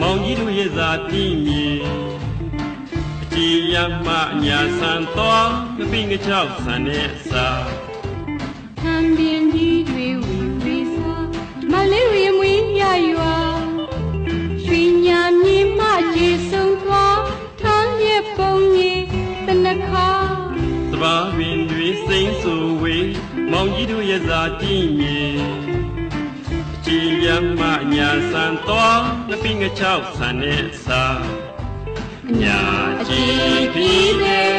မောင်ကြီးတို့ရဲ့ဇာတိမြေအကြည်ရမအညာဆန်တော်ငပိငချောက်ဆန်တဲ့စာဟန်ပင်ကြီးတွေဝီဝီစားမလေးရီမွေးရရွာရွှေညာမြင့်မကြည်ဆုံးသွားသားရဲ့ပုံကြီးတနခါတဘာမင်းတွေစိမ့်ဆူဝေးမောင်ကြီးတို့ရဲ့ဇာတိမြေ အကြည်ရမအညာဆန်တော်ငပိငချောက်ဆန်တဲ့စာညာကြည်ပြီးတဲ့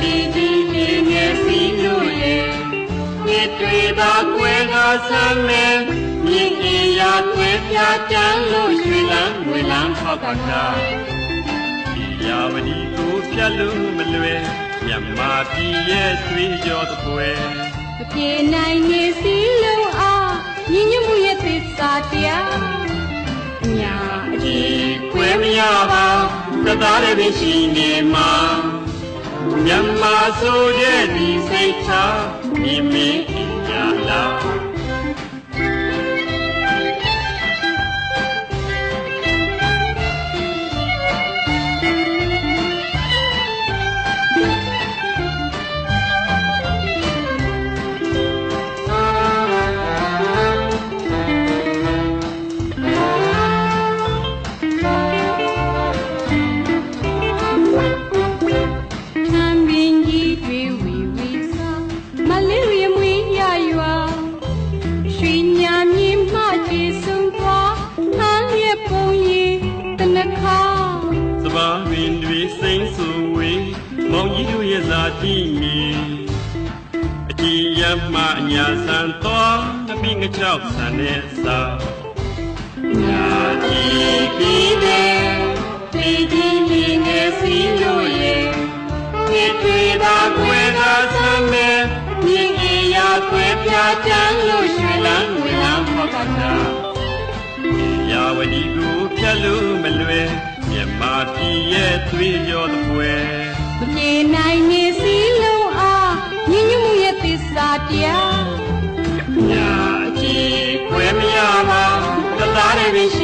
ကြည်ကြည်ပြင်းရဲ့စီတို့ရဲ့မြေတွေသာကွယ်ကားဆမ်းမယ်မြင့်ကြီးရာကွယ်ပြကြမ်းလို့ရွှေလန်းငွေလန်းဖောက်ကတာဒီယာဝတီကိုဖြတ်လို့မလွယ်မြတ်မာပြည်ရဲ့သွေးကြောတပွဲမပြေနိုင်နေစီလုံးအားညီ ရပါတသားလည်းပဲရှိနေမှာမြတ်မာဆိုတဲ့ဒီစိတ်ချမိမိညာ ကြီးတွေဝီဝီစားမလေးရီမွေးရရွာရွှေညာမြင့်မှကြည်ဆုံးသွားသားရဲ့ပုံကြီးတနခါစပါးပင်တွေစိမ့်ဆူဝေးမောင်ကြီးတို့ရဲ့ဇာတိမြေအကြည်ရမအညာဆန်တော်ငပိငချောက်ဆန်တဲ့စာ ပြတန်းလို့ရွှေလန်းဝင်လန်းဖို့ကနာရာဝတီကိုဖြတ်လို့မလွယ်မြမပြည်ရဲ့သွေးကြောတပွဲမမြင်နိုင်နေစည်းလုံးအားညညမှုရဲ့သစ္စာတရားညာအကြီးခွဲမရပါသသားတွေပင်ရှိ